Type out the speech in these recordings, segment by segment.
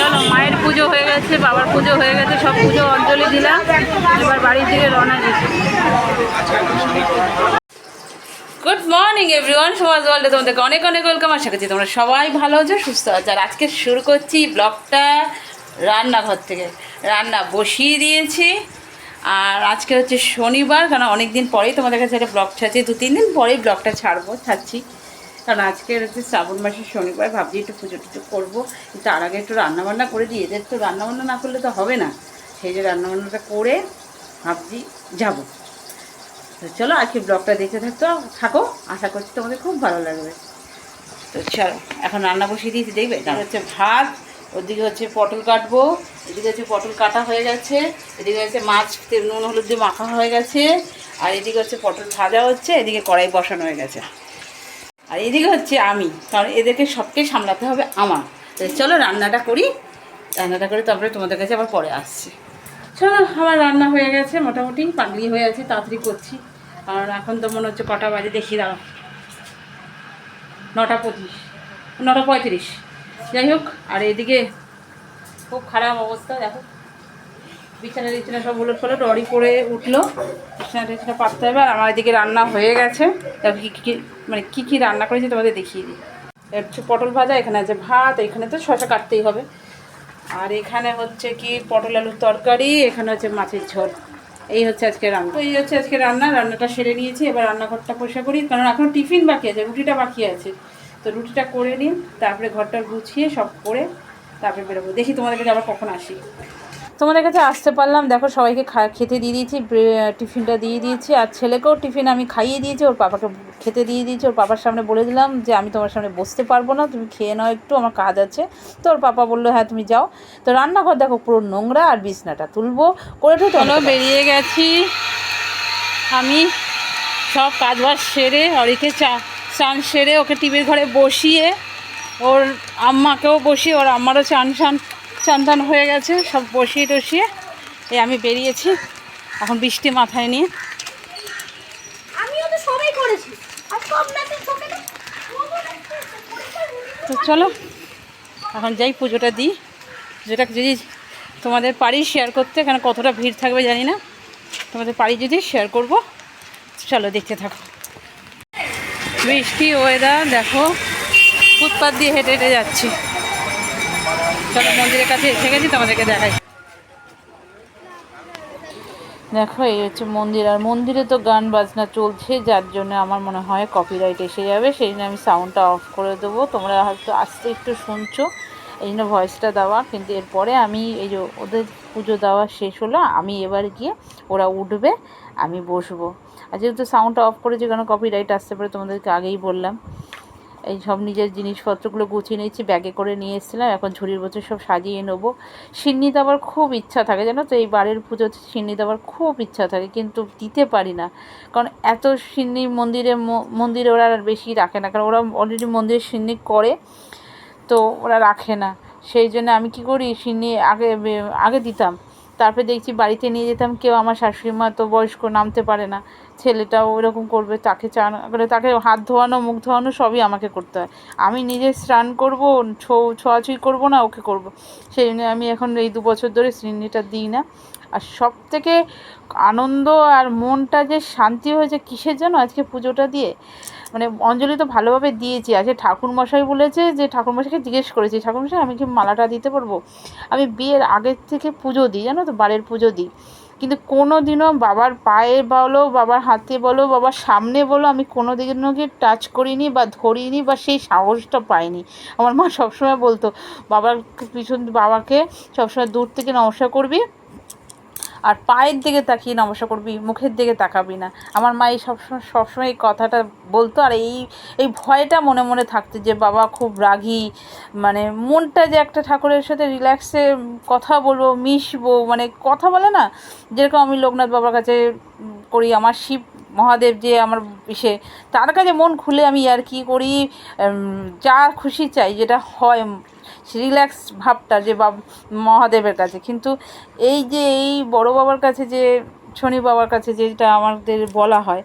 চলো, মায়ের পুজো হয়ে গেছে, বাবার পুজো হয়ে গেছে, সব পুজো অঞ্জলি দিলাম। এবার বাড়ির দিকে রওনা দিচ্ছি। গুড মর্নিং এভরিওয়ান সমাজ ওয়ার্ল্ডে তোমাদেরকে অনেক অনেক ওয়েলকাম আশা করছি তোমরা সবাই ভালো আছো, সুস্থ আছো। আর আজকে শুরু করছি ব্লগটা রান্নাঘর থেকে। রান্না বসিয়ে দিয়েছি। আর আজকে হচ্ছে শনিবার কারণ অনেক দিন পরেই তোমাদের কাছে একটা ব্লগ ছাড়ছি। দু তিন দিন পরেই ব্লগটা ছাড়বো, ছাড়ছি। কারণ আজকে হচ্ছে শ্রাবণ মাসের শনিবার, ভাবছি একটু পুজো টুজো করব। তার আগে একটু রান্নাবান্না করে দিই, এদের তো রান্নাবান্না না করলে তো হবে না। সেই যে রান্নাবান্নাটা করে ভাবছি যাব। তো চলো আজকে ব্লগটা দেখতে থাকতো থাকো। আশা করছি তোমাদের খুব ভালো লাগবে। তো চলো, এখন রান্না বসিয়ে দিয়েছি, দেখবে? তার হচ্ছে ভাত, ওদিকে হচ্ছে পটল কাটবো, এদিকে হচ্ছে পটল কাটা হয়ে গেছে, এদিকে হচ্ছে মাছ নুন, হলুদ দিয়ে মাখা হয়ে গেছে, আর এদিকে হচ্ছে পটল ভাজা হচ্ছে, এদিকে কড়াই বসানো হয়ে গেছে। আর এদিকে হচ্ছে আমি, কারণ এদেরকে সবকে সামলাতে হবে আমার। চলো রান্নাটা করি। রান্নাটা করে তারপরে তোমাদের কাছে আবার পরে আসছি। চলো, আমার রান্না হয়ে গেছে মোটামুটি পাগলি হয়ে আছে, তাড়াতাড়ি করছি। কারণ এখন তো মনে হচ্ছে কটা বাজে, দেখি দাঁড়াও। নটা পঁচিশ, নটা পঁয়ত্রিশ। যাই হোক, আর এদিকে খুব খারাপ অবস্থা, দেখো। বিছানা টিছানা সব উলট ফলট রড়ি করে উঠল। বিছানা টিছানা পাততে হবে, আর আমার এদিকে রান্না হয়ে গেছে। তারপর কী কী মানে কী কী রান্না করেছি তোমাদের দেখিয়ে দিই। হচ্ছে পটল ভাজা, এখানে আছে ভাত, এখানে তো শশা কাটতেই হবে। আর এখানে হচ্ছে কি পটল আলুর তরকারি, এখানে হচ্ছে মাছের ঝোল। এই হচ্ছে আজকে রান্না। এই হচ্ছে আজকে রান্না, রান্নাটা সেরে নিয়েছি, এবার রান্নাঘরটা পরিষ্কার করি। কারণ এখন টিফিন বাকি আছে, রুটিটা বাকি আছে। তো রুটিটা করে নিন, তারপরে ঘরটা গুছিয়ে সব করে তারপরে বেরোবো। দেখি তোমাদের কাছে আবার কখন আসি। তোমাদের কাছে আসতে পারলাম। দেখো, সবাইকে খেতে দিয়ে দিয়েছি টিফিনটা দিয়ে দিয়েছি। আর ছেলেকেও টিফিন আমি খাইয়ে দিয়েছি, ওর পাপাকে খেতে দিয়ে দিয়েছি। ওর পাপার সামনে বলে দিলাম যে, আমি তোমার সামনে বসতে পারব না, তুমি খেয়ে নাও একটু, আমার কাজ আছে। তো ওর পাপা বলল হ্যাঁ তুমি যাও। তো রান্নাঘর দেখো, পুরো নোংরা আর বিছনাটা তুলবো, করে তো চলো। বেরিয়ে গেছি। আমি সব কাজ বাজ সেরে, অরিকে চা চান সেরে ওকে টিভির ঘরে বসিয়ে, ওর আম্মাকেও বসিয়ে, ওর আম্মারও চান চান চান টান হয়ে গেছে সব বসিয়ে টসিয়ে। এই আমি বেরিয়েছি এখন বৃষ্টি মাথায় নিয়ে। তো চলো এখন যাই পুজোটা দিই। যেটা যদি তোমাদের পারি শেয়ার করতে এখানে কতটা ভিড় থাকবে জানি না। তোমাদের পারি যদি শেয়ার করব চলো দেখতে থাকো। বৃষ্টি ওয়েদার দেখো ফুটপাত দিয়ে হেঁটে হেঁটে যাচ্ছি। চলো মন্দিরের কাছে এসে গেছি, তোমাদেরকে দেখাই। দেখো, এই হচ্ছে মন্দির, আর মন্দিরে তো গান বাজনা চলছে, যার জন্য আমার মনে হয় কপিরাইট এসে যাবে, সেই জন্য আমি সাউন্ডটা অফ করে দেবো। তোমরা হয়তো আস্তে একটু শুনছো, এই জন্য ভয়েসটা দেওয়া, কিন্তু এরপরে আমি এই যে ওদের পুজো দেওয়া শেষ হলো, আমি এবার গিয়ে ওরা উঠবে, আমি বসবো। আর যেহেতু সাউন্ডটা অফ করেছি, কেন কপিরাইট আসতে পারে, তোমাদেরকে আগেই বললাম। এই সব নিজের জিনিসপত্রগুলো গুছিয়ে নিয়েছি, ব্যাগে করে নিয়ে এসেছিলাম, এখন ঝুড়ির বছর সব সাজিয়ে নেব। সিন্নি দেওয়ার খুব ইচ্ছা থাকে, জানো তো, এই বাড়ির পুজোতে সিন্নি দেওয়ার খুব ইচ্ছা থাকে, কিন্তু দিতে পারি না। কারণ এত সিন্নি মন্দিরে মন্দিরে ওরা আর বেশি রাখে না, কারণ ওরা অলরেডি মন্দিরে সিন্নি করে, তো ওরা রাখে না। সেই জন্য আমি কি করি, সিন্নি আগে আগে দিতাম, তারপরে দেখছি বাড়িতে নিয়ে যেতাম, কেউ আমার শাশুড়ি মা তো বয়স্ক, নামতে পারে না। ছেলেটাও ওরকম করবে, তাকে চান করে তাকে হাত ধোয়ানো, মুখ ধোয়ানো সবই আমাকে করতে হয়। আমি নিজে স্নান করব, ছো, ছোঁয়াছুঁই করব না, ওকে করব। সেই জন্য আমি এখন এই দু বছর ধরে সিন্নিটা দিই না। আর সব থেকে আনন্দ আর মনটা যে শান্তি হয়েছে কিসের জন্য আজকে পুজোটা দিয়ে? মানে অঞ্জলি তো ভালোভাবে দিয়েছি। আজকে ঠাকুরমশাই বলেছে যে, ঠাকুরমশাইকে জিজ্ঞেস করেছি, ঠাকুরমশাই, আমি কি মালাটা দিতে পারব? আমি বিয়ের আগের থেকে পুজো দিই, জানো তো? বাড়ির পুজো দিই। কিন্তু কোনো দিনও বাবার পায়ে বলো, বাবার হাতে বলো, বাবার সামনে বলো, আমি কোনো দিনও গিয়ে টাচ করিনি বা ধরিনি বা সেই সাহসটা পাইনি। আমার মা সবসময় বলতো, বাবার পিছন, বাবাকে সবসময় দূর থেকে নমস্কার করবি আর পায়ের দিকে তাকিয়ে নমস্কার করবি, মুখের দিকে তাকাবি না। আমার মা এই সবসময় সবসময় এই কথাটা বলতো আর এই এই ভয়টা মনে মনে থাকতো যে বাবা খুব রাগি মানে মনটা যে একটা ঠাকুরের সাথে রিল্যাক্সে কথা বলব, মিশবো মানে কথা বলে না, যেরকম আমি লোকনাথ বাবার কাছে করি, আমার শিব মহাদেব যে আমার ইসে, তার কাছে মন খুলে আমি আর কি করি যা খুশি চাই, যেটা হয় রিল্যাক্স ভাবটা যে বাব, মহাদেবের কাছে। কিন্তু এই যে এই বড় বাবার কাছে যে, শনি বাবার কাছে যেটা আমাদের বলা হয়,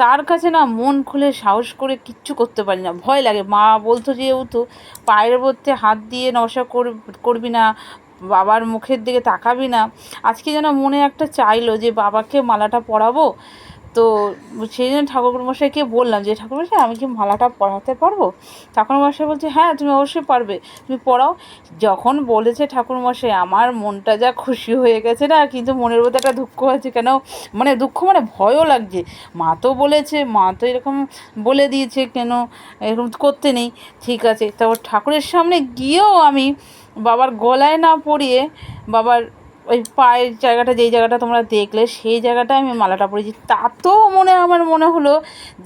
তার কাছে না মন খুলে সাহস করে কিচ্ছু করতে পারি না। ভয় লাগে। মা বলতো যেহেতু, পায়ের মধ্যে হাত দিয়ে নশা করবি না, বাবার মুখের দিকে তাকাবি না, আজকে যেন মনে একটা চাইলো যে বাবাকে মালাটা পরাবো তো সেই জন্য ঠাকুরমশাইকে বললাম যে ঠাকুরমশাই আমি কি মালাটা পরাতে পারব? ঠাকুরমশাই বলছে হ্যাঁ তুমি অবশ্যই পারবে, তুমি পড়াও যখন বলেছে ঠাকুরমশাই আমার মনটা যা খুশি হয়ে গেছে না, কিন্তু মনের মধ্যে একটা দুঃখ আছে কেন? মানে দুঃখ মানে ভয়ও লাগছে। মা তো বলেছে, মা তো এরকম বলে দিয়েছে কেন? এরকম করতে নেই। ঠিক আছে, তারপর ঠাকুরের সামনে গিয়েও আমি বাবার গলায় না পরিয়ে বাবার ওই পায়ের জায়গাটা, যেই জায়গাটা তোমরা দেখলে, সেই জায়গাটায় আমি মালাটা পরেছি। তাতেও মনে, আমার মনে হলো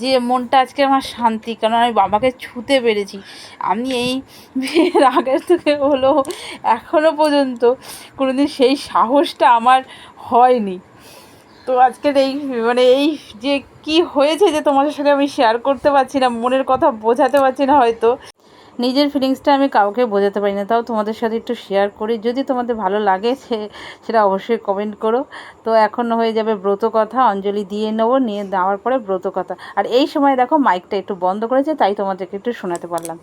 যে মনটা আজকে আমার শান্তি, কারণ আমি বাবাকে ছুতে পেরেছি। আমি এই বিয়ের আগের থেকে হলো এখনও পর্যন্ত কোনোদিন সেই সাহসটা আমার হয়নি। তো আজকের এই মানে এই যে কি হয়েছে যে তোমাদের সাথে আমি শেয়ার করতে পারছি না, মনের কথা বোঝাতে পারছি না হয়তো। নিজের ফিলিংসটা আমি কাউকে বোঝাতে পারি না। তাও তোমাদের সাথে একটু শেয়ার করি। যদি তোমাদের ভালো লাগে সেটা অবশ্যই কমেন্ট করো। তো এখন হয়ে যাবে ব্রত কথা। অঞ্জলি দিয়ে নেব, নিয়ে দেওয়ার পরে ব্রত কথা। আর এই সময় দেখো মাইকটা একটু বন্ধ করেছে, তাই তোমাদেরকে একটু শোনাতে পারলাম।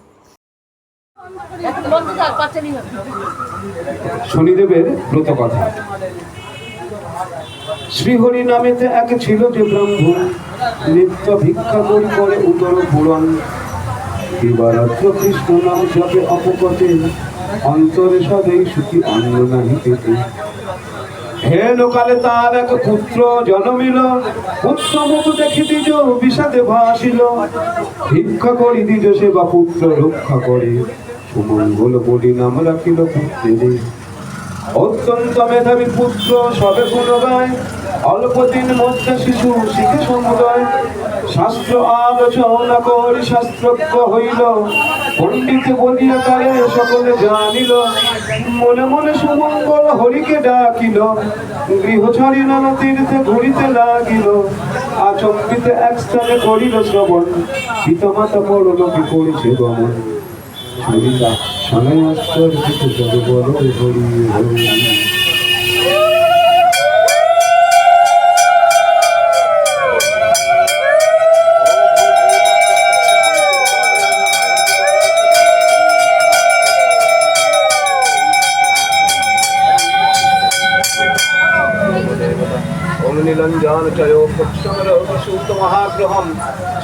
শনিদেবের ব্রত কথা। শ্রীহরি নামেতে এক ছিল যে ব্রাহ্মণ, নিত্য ভিক্ষা করে উদর পূরণ। দিবারাত্র কৃষ্ণ নাম জপে অপকটে। অন্তরে সদেই সুখী অন্ন নাহি হে লোকালে তার এক পুত্র জন্মিল। পুত্র মুখ দেখি দিজ বিষাদে ভাসিল। ভিক্ষা করি দিজ সেবা পুত্র রক্ষা করে। সুমঙ্গল বলি নাম রাখিল পুত্রের। অত্যন্ত মেধাবী পুত্র সবে গুণগায় অল্প দিন মধ্যে শিশু শিখে সমুদয়। শাস্ত্র আলোচনা করি, শাস্ত্রজ্ঞ হইল। পণ্ডিত বলিয়া তারে সকলে জানিল, মনে মনে সুমঙ্গল হরিকে ডাকিল। গৃহ ছাড়ি নানা তীর্থে ঘুরিতে লাগিল। আচম্বিতে এক স্থানে করিল শ্রবণ। পিতামাতা বড় লোকে করেছে গমন। শুনিলা শোনাই আশ্চর্যিত জবে বলো হরি হরি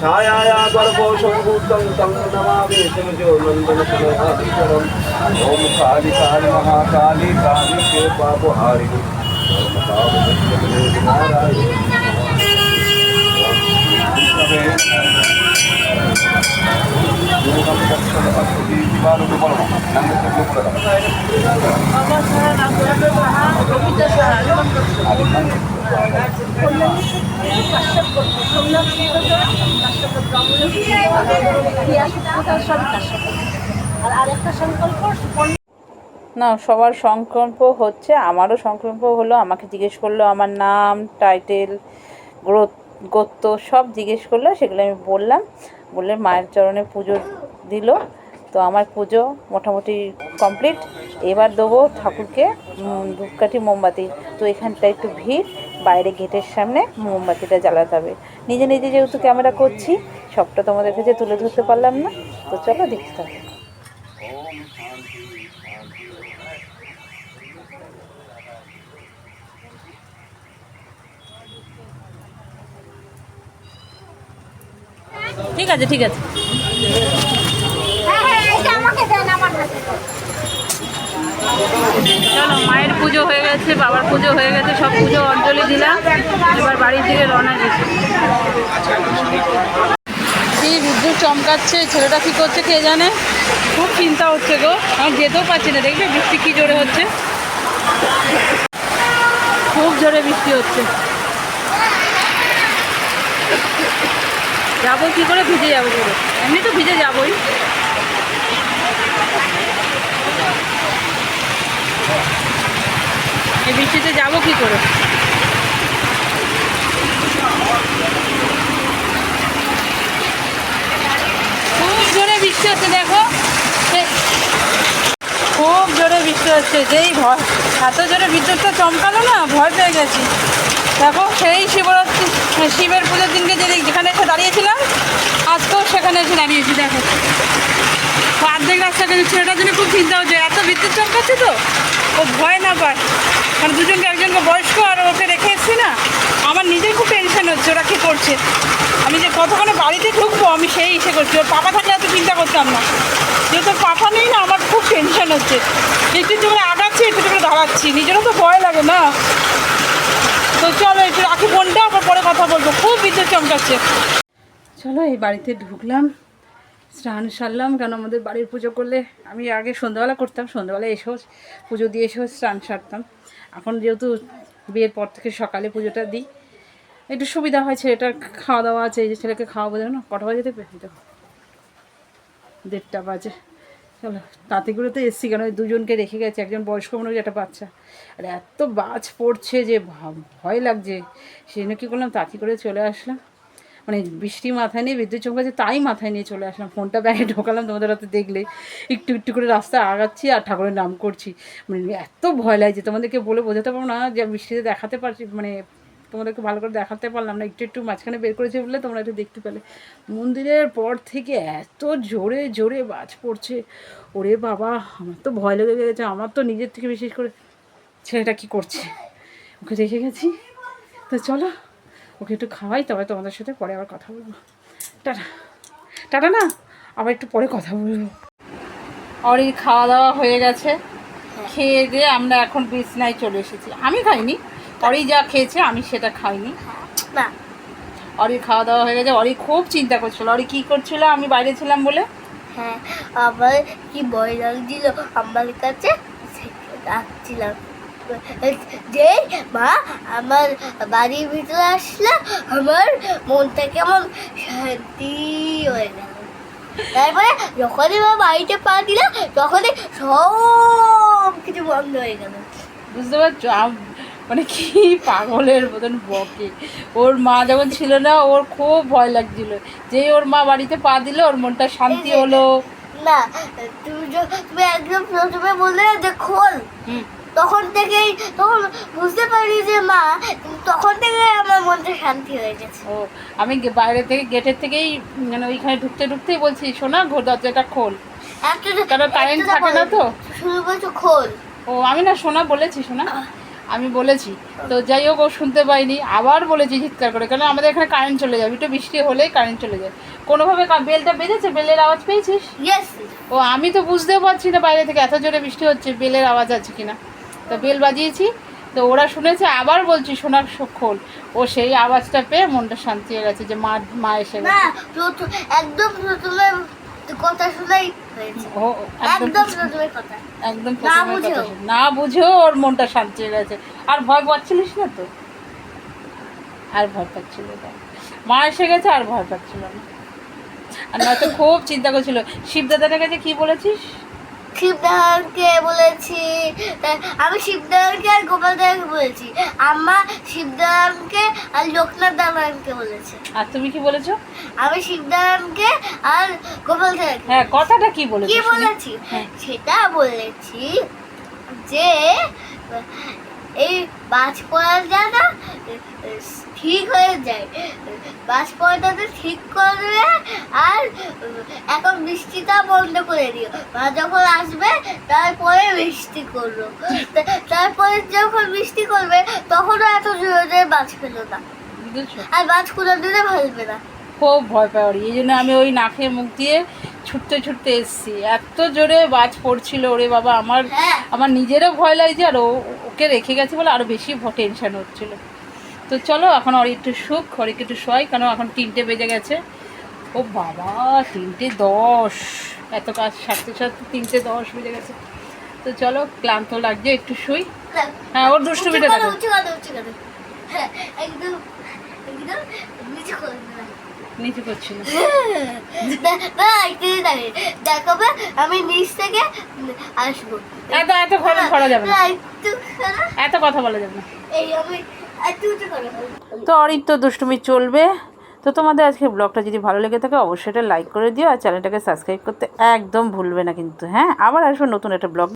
ছায়ায়া গর্ভ সম্ভূতং তং নমামি সূর্য নন্দন সুরহারিচরম ওম কালী কালী মহাকালী কালী কে আর আরেকটা সংকল্প না, সবার সংকল্প হচ্ছে, আমারও সংকল্প হলো, আমাকে জিজ্ঞেস করল আমার নাম টাইটেল গ্রোথ গোত্র, সব জিজ্ঞেস করল, সেগুলো আমি বললাম। বলে মায়ের চরণে পুজো দিল, তো আমার পুজো মোটামুটি কমপ্লিট এবার দেবো ঠাকুরকে ধূপকাঠি, মোমবাতি। তো এখানটা একটু ভিড় বাইরে গেটের সামনে মোমবাতিটা জ্বালাতে হবে। নিজে নিজে যেহেতু ক্যামেরা করছি, সবটা তোমাদের কাছে তুলে ধরতে পারলাম না। তো চলো দেখতে হবে ঠিক আছে ঠিক আছে হ্যাঁ হ্যাঁ এটা আমাকে দেন আমার হাতে চলো, মায়ের পুজো হয়ে গেছে, বাবার পুজো হয়ে গেছে, সব পুজো অঞ্জলি দিলাম, এবার বাড়ির দিকে রওনা দিয়েছি কি বিদ্যুৎ চমকাচ্ছে ছেলেটা কি করছে কে জানে? খুব চিন্তা হচ্ছে গো আমি যেতেও পারছি না, দেখবে বৃষ্টি কি জোরে হচ্ছে? খুব জোরে বৃষ্টি হচ্ছে। যাব কি করে? ভিজে যাব এমনি তো ভিজে যাবোই। এই বৃষ্টিতে যাব কি করে? খুব জোরে বৃষ্টি হচ্ছে, দেখো। খুব জোরে বৃষ্টি হচ্ছে, যেই ভয়। এত জোরে বিদ্যুৎটা চমকালো না, ভয় পেয়ে গেছি। দেখো, সেই শিবরাত্রি শিবের পুজোর দিনকে যে যেখানে এসে দাঁড়িয়েছিলাম, আজকেও সেখানে এসে দাঁড়িয়েছি, দেখো। তো অর্ধেক রাস্তাকে ছেলেটার জন্য খুব চিন্তা হচ্ছে, এত বিদ্যুৎ চমকাচ্ছে তো? ও ভয় না পায়। মানে দুজনকে, একজনকে বয়স্ক আর ওকে রেখে এসছি না, আমার নিজের খুব টেনশন হচ্ছে, ওরা কী করছে। আমি যে কতক্ষণে বাড়িতে ঢুকবো, আমি সেই ইসে করছি। ওর পাপা থাকলে এত চিন্তা করতাম না। যেহেতু পাপা নেই না, আমার খুব টেনশন হচ্ছে। একটু একটু করে আগাচ্ছি একটু করে দাঁড়াচ্ছি। নিজেরও তো ভয় লাগে না। তো চলো, একটু রাখি ফোনটা, আবার পরে কথা বলব। খুব বিদ্যুৎ চমকাচ্ছে। চলো, এই বাড়িতে ঢুকলাম। স্নান সারলাম, কেন আমাদের বাড়ির পুজো করলে? আমি আগে সন্ধ্যাবেলা করতাম, সন্ধ্যাবেলা এসেও পুজো দিয়ে এসেও স্নান সারতাম। এখন যেহেতু বিয়ের পর থেকে সকালে পুজোটা দিই, একটু সুবিধা হয় ছেলেটার খাওয়া দাওয়া আছে, এই যে ছেলেকে খাওয়াবো না কটা বাজে দেবে দেড়টা বাজে। চলো তাতে করে তো এসছি কেন? ওই দুজনকে রেখে গেছে, একজন বয়স্ক মনে একটা বাচ্চা। আর, এত বাজ পড়ছে যে ভয় লাগছে। সেই জন্য কী করলাম, তাঁতি করে চলে আসলাম। মানে বৃষ্টি মাথায় নিয়ে, বিদ্যুৎ চমকাচ্ছে তাই মাথায় নিয়ে চলে আসলাম। ফোনটা ব্যাগে ঢোকালাম, তোমাদের হাতে দেখলে। একটু একটু করে রাস্তায় আগাচ্ছি আর ঠাকুরের নাম করছি। মানে এত ভয় লাগছে তোমাদেরকে বলে বোঝাতে পারব না যে বৃষ্টিতে দেখাতে পারছি মানে তোমাদেরকে ভালো করে দেখাতে পারলাম না। একটু একটু মাঝখানে বের করেছে বলে তোমরা একটু দেখতে পেলে। মন্দিরের পর থেকে এত জোরে জোরে বাজ পড়ছে। ওরে বাবা, আমার তো ভয় লেগে গেছে। আমার তো নিজের থেকে বিশেষ করে, ছেলেটা কি করছে? ওকে দেখে গেছি। তো চলো। ওকে একটু খাওয়াই তবে তোমাদের সাথে পরে আবার কথা বলব। টাটা। টাটা না? আবার একটু পরে কথা বলব। অরির খাওয়া দাওয়া হয়ে গেছে। খেয়ে দিয়ে আমরা এখন বিছনায় চলে এসেছি। আমি খাইনি। অরি যা খেয়েছে আমি সেটা খাইনি। না। অরির খাওয়া দাওয়া হয়ে গেছে। অরি খুব চিন্তা করছিল। অরি কী করছিল? আমি বাইরে ছিলাম বলে। হ্যাঁ আবার কি ভয় লাগছিল আমার কাছে ডাকছিলাম যে মা আমার বাড়ির ভিতরে আসলে আমার মনটা কেমন শান্তি হয়ে গেল। তারপরে যখনই মা বাড়িতে পা দিল তখনই সব কিছু বন্ধ হয়ে গেল। বুঝতে পারছ? মানে কি পাগলের মতন বকে। ওর মা যখন ছিল না ওর খুব ভয় লাগছিল। যেই ওর মা বাড়িতে পা দিল ওর মনটা শান্তি হলো। না তুমি তুমি একদম প্রথমে বললে যে খোল। তখন থেকেই তখন বুঝতে পারি যে মা তখন থেকে আমার মনটা শান্তি হয়ে গেছে। ও আমি বাইরে থেকে গেটের থেকেই মানে ওইখানে ঢুকতে ঢুকতেই বলছি শোনা ঘর দরজাটা খোল। কারণ কারেন্ট থাকে না তো? শুরু বলছো খোল। ও আমি না শোনা বলেছি শোনা? আমি বলেছি। তো যাই হোক ও শুনতে পাইনি। আবার বলেছি চিৎকার করে কারণ আমাদের এখানে কারেন্ট চলে যাবে। একটু বৃষ্টি হলেই কারেন্ট চলে যায়। কোনোভাবে বেলটা বেজেছে বেলের আওয়াজ পেয়েছিস? ও আমি তো বুঝতেও পারছি না বাইরে থেকে এত জোরে বৃষ্টি হচ্ছে বেলের আওয়াজ আছে কিনা। তো বেল বাজিয়েছি। তো ওরা শুনেছে আবার বলছি সোনার খোল ও সেই আওয়াজটা পেয়ে মনটা শান্তি হয়ে গেছে যে মা মা এসে না একদম প্রথমে কথা শুনেই একদম না বুঝেও। ওর মনটা শান্তি হয়ে গেছে। আর ভয় পাচ্ছিলিস না তো? আর ভয় পাচ্ছিল না। মা এসে গেছে আর ভয় পাচ্ছিল না। আর নয়তো খুব চিন্তা করছিল। শিবদাদার কাছে কি বলেছিস? শিবদানকে বলেছি আমি শিবদানকে আর গোপাল দাদাকে বলেছি। আম্মা শিবদানকে আর লোকনাথ দাদানকে বলেছে। আর তুমি কি বলেছ? আমি শিবদানকে আর গোপাল দাদাকে হ্যাঁ কথাটা কি কি বলেছ বলেছি? হ্যাঁ। সেটা বলেছি যে এই বাজ পড়াটা না ঠিক হয়ে যায়। বাজ পড়াটাতে ঠিক করবে আর এখন বৃষ্টিটা বন্ধ করে দিও। মা যখন আসবে তারপরে বৃষ্টি করল তারপরে যখন বৃষ্টি করবে তখনও এত জোরে জোরে বাজ পেল না। আর বাজ কোনো দিনে ভালবে না। খুব ভয় পাই এই জন্য আমি ওই নাকে মুখ দিয়ে ছুটতে ছুটতে এসেছি। এত জোরে বাজ পড়ছিল ওরে বাবা আমার হ্যাঁ। আমার নিজেরও ভয় লাগছে আর ওকে রেখে গেছে বলে আরও বেশি টেনশন হচ্ছিল। তো চলো এখন ওর একটু সুখ ওরকে একটু শোয় কেন এখন তিনটে বেজে গেছে। ও বাবা তিনটে দশ। এত কাজ সারতে সারতে তিনটে দশ বেজে গেছে। তো চলো ক্লান্ত লাগছে একটু শুই। হ্যাঁ। ওর দুষ্টুমিটা দেখো। হ্যাঁ, একদম একদম নিচু করছিল দেখাবে আমি নিচ থেকে আসব। এত এত খরচ করা যাবে না। না, একটু সরো। এত কথা বলা যাবে না। এই আমি একটু উঁচু করে তো অরিত তো দুষ্টুমি চলবে। তো তোমাদের আজকে ব্লগটা যদি ভালো লেগে থাকে অবশ্যই এটা লাইক করে দিও আর চ্যানেলটাকে সাবস্ক্রাইব করতে একদম ভুলবে না কিন্তু হ্যাঁ? আবার আসব নতুন একটা ব্লগ